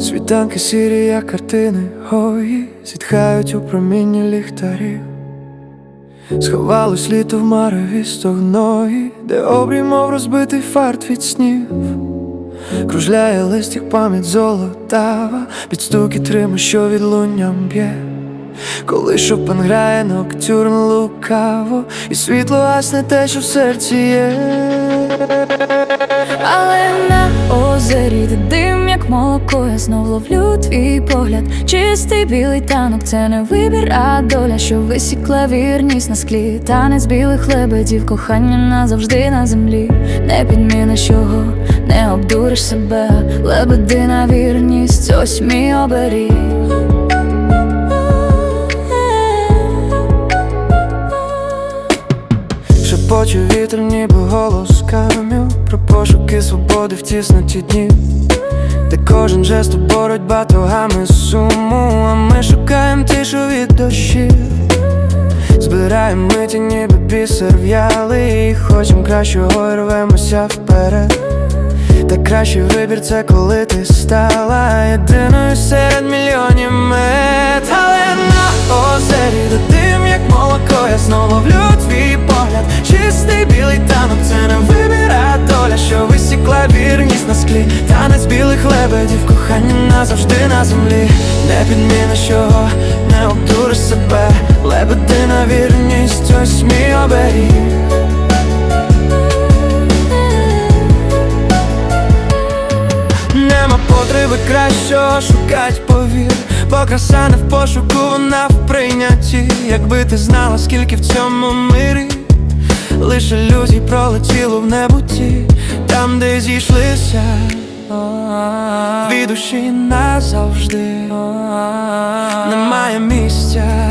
Світанки сірі, як картини, гої зітхають у промінні ліхтарів, сховалось літо в марові стогної, де обрій, мов розбитий фарт від снів, кружляє листях пам'ять золотава, під стуки трима, що від лунням б'є. Коли шопен грає ноктюрн лукаво, і світло гасне те, що в серці є. Але на озері дим, як молоко, я знов ловлю твій погляд. Чистий білий танок, це не вибір, а доля, що висікла вірність на склі. Танець білих лебедів, кохання назавжди на землі. Не підміниш його, не обдуриш себе. Лебедина вірність, ось мій оберіг. Шепоче вітер, ніби голос кам'ю Про пошуки свободи в тісноті днів Де кожен жест у боротьба тогами суму А ми шукаємо тишу від дощів Збираємо миті, ніби бісер в'ялий І хочем кращого і рвемося вперед. Та кращий вибір це коли ти стала єдиною серед мільйонів мет. Але на озері де дим, як молоко, я знову ловлю висікла вірність на склі Танець білих лебедів, кохання назавжди на землі. Не підміниш його, не обдуриш себе. Лебедина вірність, ось мій оберіг. Нема потреби кращого шукать повір, бо краса не в пошуку, вона в прийнятті. Якби ти знала, скільки в цьому мирі, лише ілюзій пролетіло в небуті, там, де зійшлися дві назавжди, немає місця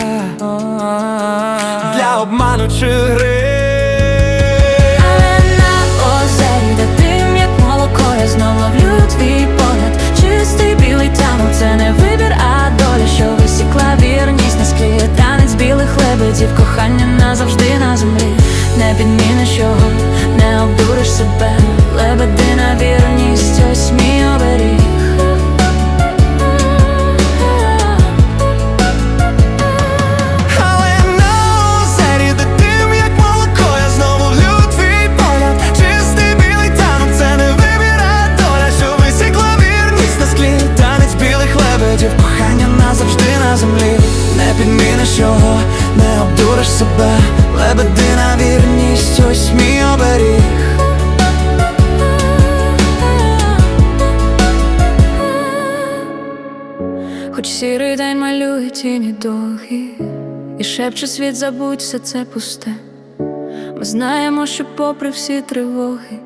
для обману чи гри. Танець білих лебедів, кохання назавжди на землі. Не підміниш його, не обдуриш себе. Лебедина вірність, ось мій оберіг. Але на озері, де як молоко, я знову влю твій погляд. Чистий білий танок, це не вибір, а доля, що висікла вірність на склі. Танець білих лебедів, кохання назавжди на землі. Не підміниш його, не обдуриш себе. Лебедина вірність, сірий день малює тіні довгі, і шепче світ, забудь все це пусте. Ми знаємо, що попри всі тривоги,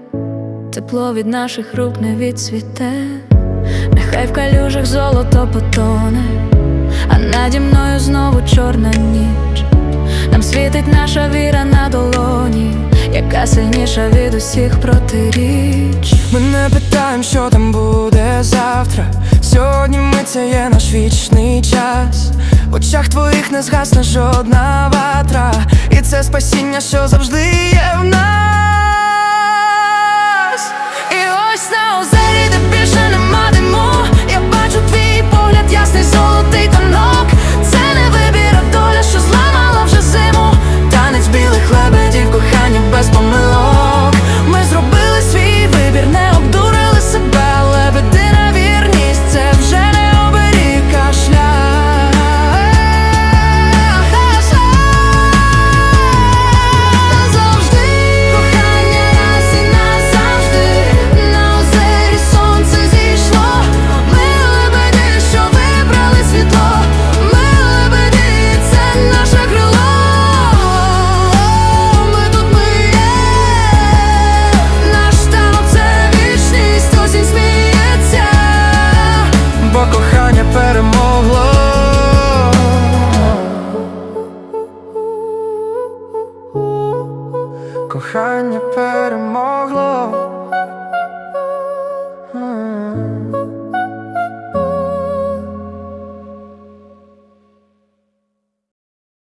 тепло від наших рук не відцвіте, нехай в калюжах золото потоне, а наді мною знову чорна ніч. Нам світить наша віра на долоні, яка сильніша від усіх протиріч. Ми не питаємо, що там буде це є наш вічний час. В очах твоїх не згасне жодна ватра. І це спасіння, що завжди є в нас.